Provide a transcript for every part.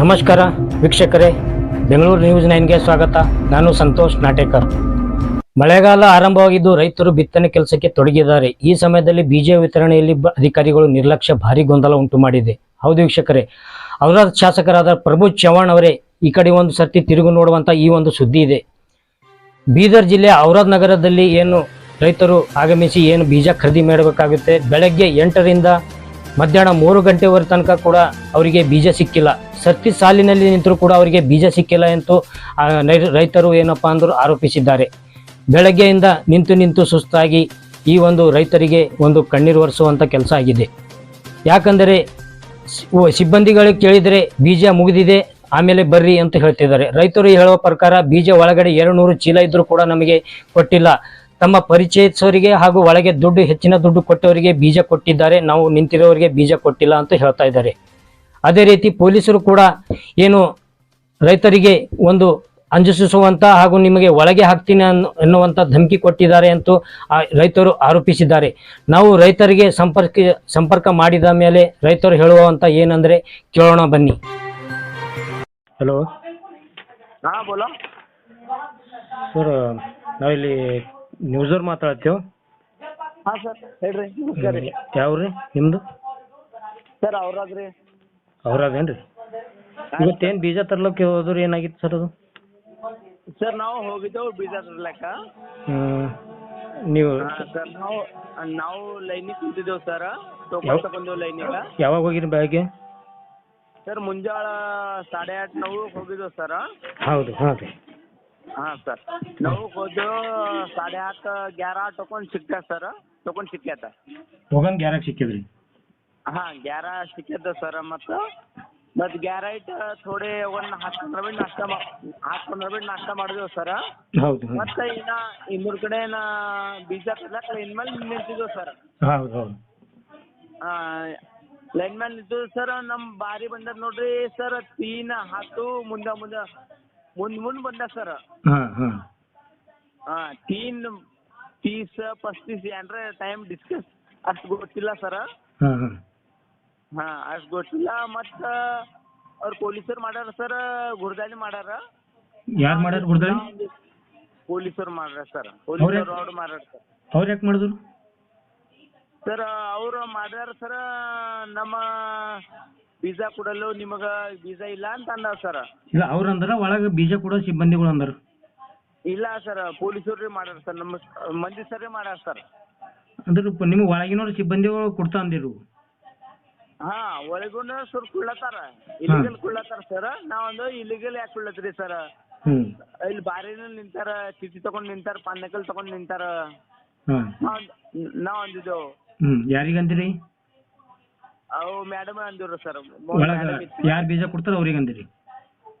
ನಮಸ್ಕಾರ ವೀಕ್ಷಕರೇ, ಬೆಂಗಳೂರು ನ್ಯೂಸ್ ನೈನ್ಗೆ ಸ್ವಾಗತ. ನಾನು ಸಂತೋಷ್ ನಾಟೇಕರ್. ಮಳೆಗಾಲ ಆರಂಭವಾಗಿದ್ದು ರೈತರು ಬಿತ್ತನೆ ಕೆಲಸಕ್ಕೆ ತೊಡಗಿದ್ದಾರೆ. ಈ ಸಮಯದಲ್ಲಿ ಬೀಜ ವಿತರಣೆಯಲ್ಲಿ ಅಧಿಕಾರಿಗಳು ನಿರ್ಲಕ್ಷ್ಯ, ಭಾರಿ ಗೊಂದಲ ಉಂಟು ಮಾಡಿದೆ. ಹೌದು ವೀಕ್ಷಕರೇ ಅವರ ಶಾಸಕರಾದ ಪ್ರಭು ಚವ್ಹಾಣ್ ಅವರೇ ಈ ಕಡೆ ಒಂದು ಸರ್ತಿ ತಿರುಗು ನೋಡುವಂಥ ಈ ಒಂದು ಸುದ್ದಿ ಇದೆ. ಬೀದರ್ ಜಿಲ್ಲೆ ಔರಾದ್ ನಗರದಲ್ಲಿ ಏನು ರೈತರು ಆಗಮಿಸಿ ಏನು ಬೀಜ ಖರೀದಿ ಮಾಡಬೇಕಾಗುತ್ತೆ? ಬೆಳಗ್ಗೆ ಎಂಟರಿಂದ ಮಧ್ಯಾಹ್ನ ಮೂರು ಗಂಟೆವರೆ ತನಕ ಕೂಡ ಅವರಿಗೆ ಬೀಜ ಸಿಕ್ಕಿಲ್ಲ. ಸರ್ತಿ ಸಾಲಿನಲ್ಲಿ ನಿಂತರೂ ಕೂಡ ಅವರಿಗೆ ಬೀಜ ಸಿಕ್ಕಿಲ್ಲ ಎಂದು ರೈತರು ಏನಪ್ಪ ಅಂದರು ಆರೋಪಿಸಿದ್ದಾರೆ. ಬೆಳಗ್ಗೆಯಿಂದ ನಿಂತು ನಿಂತು ಸುಸ್ತಾಗಿ ಈ ಒಂದು ರೈತರಿಗೆ ಒಂದು ಕಣ್ಣೀರು ಒರೆಸುವಂಥ ಕೆಲಸ ಆಗಿದೆ. ಯಾಕಂದರೆ ಸಿಬ್ಬಂದಿಗಳಿಗೆ ಕೇಳಿದರೆ ಬೀಜ ಮುಗಿದಿದೆ, ಆಮೇಲೆ ಬರ್ರಿ ಅಂತ ಹೇಳ್ತಿದ್ದಾರೆ. ರೈತರು ಹೇಳುವ ಪ್ರಕಾರ ಬೀಜ ಒಳಗಡೆ ಎರಡು ನೂರು ಚೀಲ ಇದ್ದರೂ ಕೂಡ ನಮಗೆ ಕೊಟ್ಟಿಲ್ಲ. ತಮ್ಮ ಪರಿಚಯಿಸೋರಿಗೆ ಹಾಗೂ ಒಳಗೆ ದುಡ್ಡು ಹೆಚ್ಚಿನ ದುಡ್ಡು ಕೊಟ್ಟವರಿಗೆ ಬೀಜ ಕೊಟ್ಟಿದ್ದಾರೆ. ನಾವು ನಿಂತಿರೋರಿಗೆ ಬೀಜ ಕೊಟ್ಟಿಲ್ಲ ಅಂತ ಹೇಳ್ತಾ ಇದ್ದಾರೆ. ಅದೇ ರೀತಿ ಪೊಲೀಸರು ಕೂಡ ಏನು ರೈತರಿಗೆ ಒಂದು ಅಂಜಿಸುವಂತ ಹಾಗೂ ನಿಮಗೆ ಒಳಗೆ ಹಾಕ್ತೀನಿ ಅನ್ನುವಂತ ಎನ್ನುವಂತ ಧಮಕಿ ಕೊಟ್ಟಿದ್ದಾರೆ ಅಂತೂ ಆ ರೈತರು ಆರೋಪಿಸಿದ್ದಾರೆ. ನಾವು ರೈತರಿಗೆ ಸಂಪರ್ಕ ಸಂಪರ್ಕ ಮಾಡಿದ ಮೇಲೆ ರೈತರು ಹೇಳುವಂತ ಏನಂದ್ರೆ ಕೇಳೋಣ ಬನ್ನಿ. ಹಲೋ. ಹಾ ಬೋಲೋ. ಸರ್ ನಾವಿಲ್ಲಿ ನ್ಯೂಸರ್ ಮಾತಾಡ್ತೀವಿ ಹಾ ಸರ್ ಹೇಳ್ರಿ ನಮಸ್ಕಾರ ರೀ. ಯಾವ್ರಿ ನಿಮ್ದು? ಸರ್ ಅವ್ರಾದ್ರಿ. ಅವ್ರದೇನ್ರಿ? ಇವತ್ತೇನ್ ಬೀಜ ತರ್ಲಕ್ಕೆ ಹೋದ್ರೆ ಏನಾಗಿತ್ತು ಸರ್ ಅದು? ಸರ್ ನಾವು ಹೋಗಿದ್ದೆವು ಬೀಜ ತರ್ಲಕ್ಕ. ಹ್ಮ್. ನೀವು ಸರ್ ನಾವು ನಾವು ಲೈನಿಗೆ ಕುಂತಿದ್ದೆವು ಸರ್. ಟೋಕನ್ ತಗೊಂಡೆವು ಲೈನಿಗ. ಯಾವಾಗ ಹೋಗಿರಿ ಬೆಳಗ್ಗೆ? ಸರ್ ಮುಂಜಾಳ ಸಾಡೆ ಆಟ್ ನಾವು ಹೋಗಿದ್ದೆವು ಸರ್. ಹೌದು ಹಾಂ ರೀ ಹಾ ಸರ್. ನಾವು ಹೋದೆವು ಸಾಡೆ ಆಟ್ ಗ್ಯಾರ ಟೋಕನ್ ಸಿಕ್ತ ಸರ್. ಟೋಕನ್ ಸಿಕ್ಕ್ಯಾತ ಹೋಗನ್ ಗ್ಯಾರಾಗ ಸಿಕ್ಕಿದ್ರಿ? ಹಾ ಗ್ಯಾರ ಸಿಕ್ಕೇತ ಸರ್ ಮತ್ತ ಮತ್ತು ಗ್ಯಾರ ಇಟ್ಟು ಥೋಡೆ ಒಂದು ಹತ್ತು ಪಂದ್ರ ಮಿನಿಟ್ ನಾಷ್ಟ ಮಾ ಹತ್ತು ಪಂದ್ರ ಮಿನಿಟ್ ನಾಷ್ಟ ಮಾಡಿದೆವು ಸರ್. ಹೌದು. ಮತ್ತೆ ಇನ್ನ ಇನ್ನೂರ್ ಕಡೆ ನಾ ಬೀಜ ಕಡ್ಲಾಕ್ ಲೈನ್ ಮೇಲೆ ನಿಂತಿದ್ವಿ ಸರ್. ಹೌದು ಹೌದು. ಲೈನ್ ಮೇಲೆ ನಿಂತು ಸರ್. ನಮ್ ಬಾರಿ ಬಂದದ ನೋಡ್ರಿ ಸರ್ ತೀನ ಹತ್ತು ಮುಂದ ಮುಂದ ಮುಂದ್ ಮುಂದ್ ಬಂದ ಸರ್ ಹಾಂ ಹಾಂ. ಹಾ ತೀನ್ ತೀಸ್ ಪಸ್ತೀಸ್ ಏನ್ರ ಟೈಮ್ ಡಿಸ್ಕಸ್ ಅಷ್ಟು ಗೊತ್ತಿಲ್ಲ ಸರ್ ಹಾಂ ಹಾಂ. ಹಾ ಅಷ್ಟು ಗೊತ್ತಿಲ್ಲ ಮತ್ತ ಅವ್ರ ಪೊಲೀಸರು ಮಾಡ್ಯಾರ ಸರ್ ಗುರ್ದಾಳಿ ಮಾಡ್ಯಾರ. ಯಾರು ಮಾಡ್ಯಾರ ಗುಡ್ದಾಳಿ? ಪೊಲೀಸರು ಮಾಡ್ಯಾರ ಸರ್ ಪೊಲೀಸರು ರೋಡ್ ಮಾಡ್ಯಾರ ಸರ್ ಅವ್ರು ಯಾಕೆ ಮಾಡಿದ್ರು? ಸರ್ ಅವ್ರು ಮಾಡ್ಯಾರ ಸರ್ ನಮ್ಮ ಬೀಜ ಕೊಡಲು ನಿಮಗ ಬೀಜ ಇಲ್ಲ ಅಂತ ಅಂದಾರ ಸರ್ ಇಲ್ಲ ಅವ್ರ ಅಂದ್ರ ಒಳಗ ಬೀಜ ಕೊಡೋ ಸಿಬ್ಬಂದಿಗಳು ಅಂದ್ರ. ಇಲ್ಲ ಸರ್ ಪೊಲೀಸರು ಮಾಡ್ಯಾರ ಸರ್ ನಮ್ಮ ಮಂದಿ ಸರ್ ಮಾಡ್ಯಾರ ಸರ್ ಅಂದ್ರ ನಿಮ್ಗ ಒಳಗಿನವ್ರು ಸಿಬ್ಬಂದಿಗಳು ಕೊಡ್ತಾ ಅಂದಿರು. ಹಾ ಒಳಗುನ ಸರ್ ಕುಳ್ಳತಾರ. ಇಲಿಗಲ್ ಕುಳ್ಳತಾರ ಸರ್ ನಾವೊಂದು ಇಲಿಗಲ್ ಯಾಕೆ ಕುಳ್ಳತ್ರಿ ಸರ್ ಹ್ಮ್. ಇಲ್ಲಿ ಬಾರಿನ ನಿಂತಾರ ಚಿಟಿ ತಗೊಂಡ್ ನಿಂತಾರ ಪಾನಕಲ್ ತಗೊಂಡ್ ನಿಂತಾರ. ಹಾ. ನಾವ್ ಅಂದಿದ್ದೆವು. ಹ್ಮ್ ಯಾರಿಗಂದಿರಿ ಅವು ಮೇಡಮ್ ಅಂದಿವ್ರು ಸರ್ ಯಾರ್ ಯಾರು ಬೀಜ ಕೊಡ್ತಾರ ಅವ್ರಿಗೆ ಅಂದಿರಿ?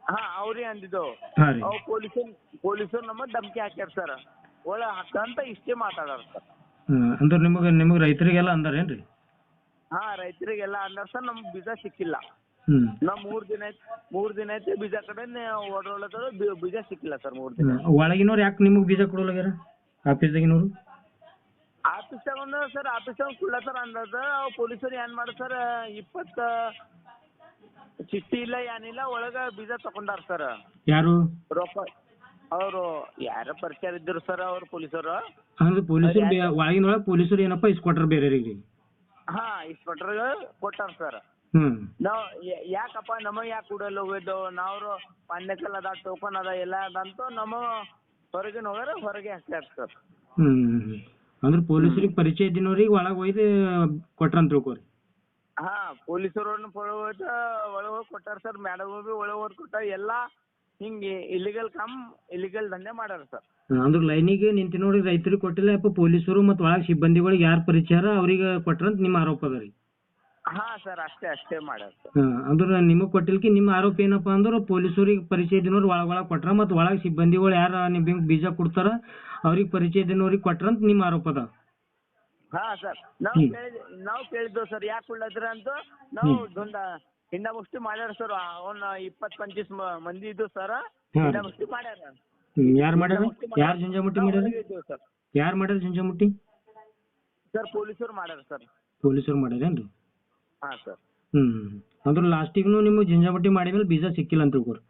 ಹಾ ಅವ್ರಿ ಅಂದಿದ್ದು. ಅವ್ ರೀ. ಪೊಲೀಸ್ ಪೊಲೀಸರು ಪೊಲೀಸರು ನಮ್ಮ ಧಮಕಿ ಹಾಕ್ಯಾರ ಸರ್ ಒಳ ಹಾಕಂತ ಇಷ್ಟೇ ಮಾತಾಡಾರ ಸರ್ ಹ್ಞೂ ಅಂದ್ರೆ ನಿಮಗೆ ನಿಮಗೆ ರೈತರಿಗೆಲ್ಲ ಅಂದಾರೇನ್ರಿ? ಹಾ ರೈತರಿಗೆಲ್ಲ ಅಂದಾರ ಸರ್ ನಮ್ಗ್ ಬೀಜ ಸಿಕ್ಕಿಲ್ಲ. ಹ್ಮ್. ಮೂರ್ ದಿನ ಆಯ್ತು ಮೂರ್ ದಿನ ಆಯ್ತು ಬೀಜ ಕಡೆ ಓಡೋಳದ ಬೀಜ ಸಿಕ್ಕಿಲ್ಲ ಸರ್ ಮೂರ್ ದಿನ. ಹ್ಮ್. ಒಳಗಿನವ್ರು ಯಾಕೆ ನಿಮಗೆ ಬೀಜ ಕೊಡೋಲಾಗ್ಯಾರ ಆಫೀಸ್ದಾಗಿನವ್ರು? ಆಫೀಸ್ ತಗೊಂಡ ಸರ್ ಆಫೀಸ್ ಕುಳ್ಳ ಸರ್ ಅಂದದ ಅವ್ ಪೊಲೀಸರು ಏನ್ ಮಾಡ ಸರ್ ಇಪ್ಪತ್ತ ಚಿಟ್ಟಿ ಇಲ್ಲ ಏನಿಲ್ಲ ಒಳಗ ಬೀಜ ತಗೊಂಡಾರ ಸರ್. ಯಾರು? ರೊಕ್ಕ. ಅವರು ಯಾರ ಪರಿಚಯ ಇದ್ರು ಸರ್ ಅವ್ರ ಪೊಲೀಸರು. ಅಂದ್ರೆ ಪೊಲೀಸರು ಒಳಗಿನ ಪೊಲೀಸರು ಏನಪ್ಪ ಇಸ್ಕೊಟ್ರ ಬೇರೆಯವ್ರಿಗೆ? ಹಾ ಇಸ್ಕೊಟ್ರ ಕೊಟ್ಟಾರ ಸರ್. ನಾವ್ ಯಾಕಪ್ಪ ನಮಗ್ ಯಾಕೆ ಕೂಡಲ್ ಹೋಗಿದ್ದು ನಾವ್ರು ಪಾನ್ಯಕಲ್ ಅದ ಟೋಕನ್ ಅದ ಎಲ್ಲ ಅದಂತೂ ನಮ್ಮ ಹೊರಗಿನ ಹೋಗಾರ ಹೊರಗೆ ಹಾಕ್ತಾರ ಸರ್. ಹ್ಞೂ ಅಂದ್ರೆ ಪೊಲೀಸರಿಗೆ ಪರಿಚಯ ಇದ್ದಿನವ್ರಿಗೆ ಒಳಗ್ ಒಯ್ದು ಕೊಟ್ರಂತ ತಿಳ್ಕೊರಿ. ಹಾ ಪೊಲೀಸರು ಒಳಗೆ ಒಳಗೆ ಕೊಟ್ಟಾರ ಸರ್ ಮೇಡಮ್ ಬಿ ಒಳಗೆ ಹೋಗಿ ಕೊಟ್ಟಾರ ಎಲ್ಲಾ ಹಿಂಗೆ ಇಲಿಗಲ್ ಕಮ್ ಇಲಿಗಲ್ ದಂಧೆ ಮಾಡ್ಯಾರ ಸರ್. ಅಂದ್ರೆ ಲೈನಿಗೆ ನಿಂತಿನವ್ರಿಗೆ ರೈತರಿಗೆ ಕೊಟ್ಟಿಲ್ಲ ಯಪ್ಪ ಪೊಲೀಸರು ಮತ್ತ್ ಒಳಗ್ ಸಿಬ್ಬಂದಿಗಳಿಗೆ ಯಾರ್ ಪರಿಚಯ ಅವ್ರಿಗೆ ಕೊಟ್ರಂತ ನಿಮ್ಮ ಆರೋಪ ಅದ ರೀ. ಹಾ ಸರ್ ಅಷ್ಟೇ ಅಷ್ಟೇ ಮಾಡೋದು. ಹಾ ಅಂದ್ರ ನಿಮಗ್ ಕೊಟ್ಟಿಲ್ಕಿ ನಿಮ್ಮ ಆರೋಪ ಏನಪ್ಪಾ ಅಂದ್ರ ಪೊಲೀಸರಿಗೆ ಪರಿಚಯ ಇದ್ದಿನವ್ರು ಒಳಗ್ ಒಳಗೆ ಕೊಟ್ರ ಮತ್ತ್ ಒಳಗ್ ಸಿಬ್ಬಂದಿಗಳು ಯಾರ ನಿಮ್ಮ ಬೀಜ ಕೊಡ್ತಾರ ಅವ್ರಿಗೆ ಪರಿಚಯ ಕೊಟ್ರ ಕೊಟ್ರಂತ ನಿಮ್ಮ ಆರೋಪ ಅದ. ಹಾ ಸರ್ ನಾವು ಹ್ಮ್. ಕೇಳಿದ್ ನಾವು ಕೇಳಿದ್ವು ಸರ್ ಯಾಕೆ ಉಳ್ಳದ್ರ ಅಂತ ನಾವು ದುಂಡ ಹಿಂಡ ಮುಷ್ಟಿ ಮಾಡ್ಯಾರ ಸರ್ ಅವನ್ನ ಇಪ್ಪತ್ ಪಂಚೀಸ್ ಮಂದಿ ಇದ್ದು ಸರ್ ಹ್ಮ್. ಹಿಂಡ ಮುಷ್ಟಿ ಮಾಡ್ಯಾರ ಯಾರ್ ಮಾಡ್ಯಾರ? ಯಾರು ಜಂಜಾಮುಟ್ಟಿ ಮಾಡ್ಯಾರ? ಯಾರ್ ಸರ್ ಯಾರು ಮಾಡ್ಯಾರ ಜಂಜಾಮುಟ್ಟಿ ಸರ್ ಪೊಲೀಸರು ಮಾಡ್ಯಾರ ಸರ್ ಪೊಲೀಸರು ಮಾಡ್ಯಾರೇನ್ರಿ? ಹಾ ಸರ್ ಹ್ಞೂ ಅಂದ್ರೆ ಲಾಸ್ಟಿಗೂ ನಿಮಗೆ ಜಿಂಜಾಮಟ್ಟಿ ಮಾಡಿದ್ಮೇಲೆ ಬೀಜ ಸಿಕ್ಕಿಲ್ಲ ಅಂತ ತಿಳ್ಕೊರಿ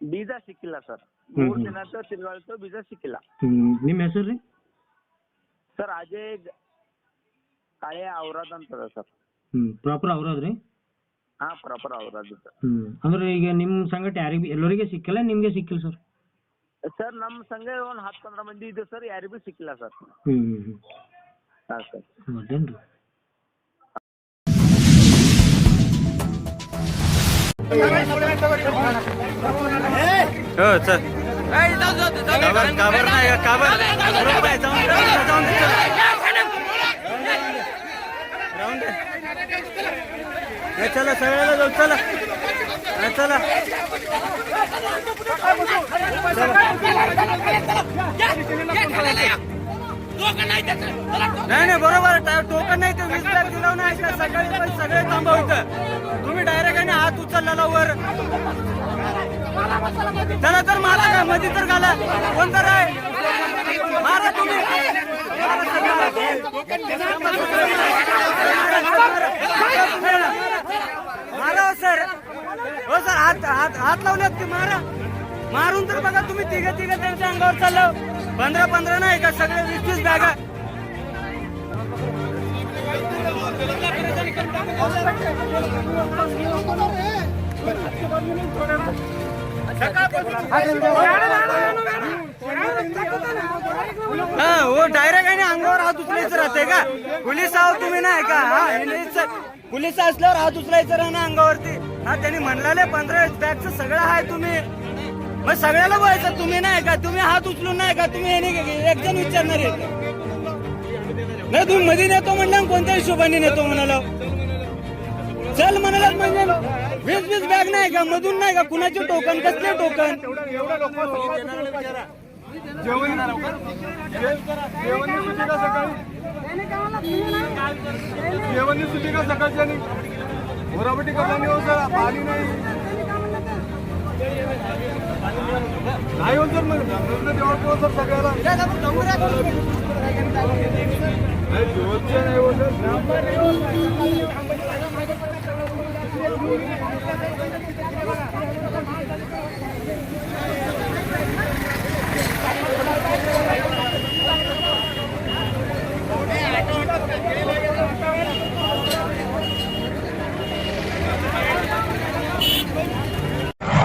ಬೀಜ ಸಿಕ್ಕಿಲ್ಲ ಸರ್ ಮೂರ್ ಹ್ಮ್. ದಿನ ಆಯ್ತು ತಿರ್ಗಾಳ್ತು ಬೀಜ ಸಿಕ್ಕಿಲ್ಲ. ನಿಮ್ ನಿಮ್ಮ ಹೆಸರು ರೀ? ಸರ್ ಅಜಯ್ ಗ- ಕಾಳೆ ಅಂತ ಅದ ಸರ್ ಹ್ಮ್ ಪ್ರಾಪರ್ ಅವ್ರದ್ರಿ ಹಾ ಪ್ರಾಪರ್ ಔರಾದ್ ಸರ್ ಹ್ಞೂ ಅಂದ್ರೆ ಈಗ ನಿಮ್ಮ ಸಂಗಟ ಯಾರಿಗೆ ಎಲ್ಲರಿಗೆ ಸಿಕ್ಕಿಲ್ಲ ನಿಮ್ಗೆ ಸಿಕ್ಕಿಲ್ಲ ಸರ್ ಸರ್ ನಮ್ ಸಂಘ ಒಂದ್ ಹತ್ತು ಪಂದ್ರ ಮಂದಿ ಇದ್ದು ಸರ್ ಯಾರಿಗೂ ಸಿಕ್ಕಿಲ್ಲ ಸರ್ ಹ್ಮ್ ಹ್ಮ್ ಹ್ಞೂ ಹಾಂ ಸರ್ ಹೌದೇನ್ರಿ? हो चल. काबर काबर नाही काबर जाऊन दे, जाऊन दे हे चला सगळ्याला जाऊ चला. चला. चला. नाही नाही बरोबर टोकन नाही ते वीस बॅग दिलं नाही. सकाळी पण सगळे थांबव इथं. तुम्ही डायरेक्ट आहे ना हात उचललेला वर. चला तर मारा का? मध्ये तर घाला. कोण तर आहे? मारा तुम्ही. मारा सर, हो सर. हो सर हात हात हात लावलेत की मारा? मारून तर बघा तुम्ही तिघे तिघे त्यांच्या अंगावर चाललं. पंधरा पंधरा नाही का? सगळे वीस वीस बॅगा. हा हो डायरेक्ट आहे ना अंगावर हात उचलायचं राहते का? पोलीस आहो तुम्ही नाही का? हा हे पोलीस असल्यावर हात उचलायचं राहा ना अंगावरती. हा त्यांनी म्हणलेले पंधरा बॅगचं सगळं आहे तुम्ही. मग सगळ्याला बोलायचं तुम्ही नाही का तुम्ही हात उचलून नाही का तुम्ही एक जण विचारणार आहे नाही तुम्ही मध्ये नेतो म्हणलं कोणत्या हिशोबाने नेतो म्हणाला चल म्हणाला म्हणजे वीस वीस बॅग नाही का मधून नाही का कुणाचे टोकन कसले टोकन जेवण सुटी नाही होत सर मग तेव्हा सर सगळ्याला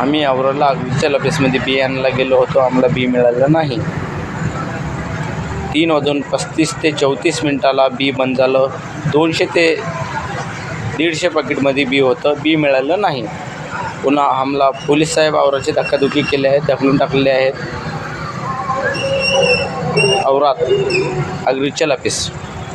आम्ही आवरला अग्रिकल्चर ऑफिसमध्ये बी आणायला गेलो होतो आम्हाला बी मिळालं नाही. तीन वाजून पस्तीस ते चौतीस मिनटाला बी बंद झालं. दोनशे ते दीडशे पाकिटमध्ये बी होतं बी मिळालं नाही. पुन्हा आम्हाला पोलीस साहेब आवराची धक्कादुखी केली आहे ढकलून टाकलेले आहेत. औरात अग्रिचल ऑफिस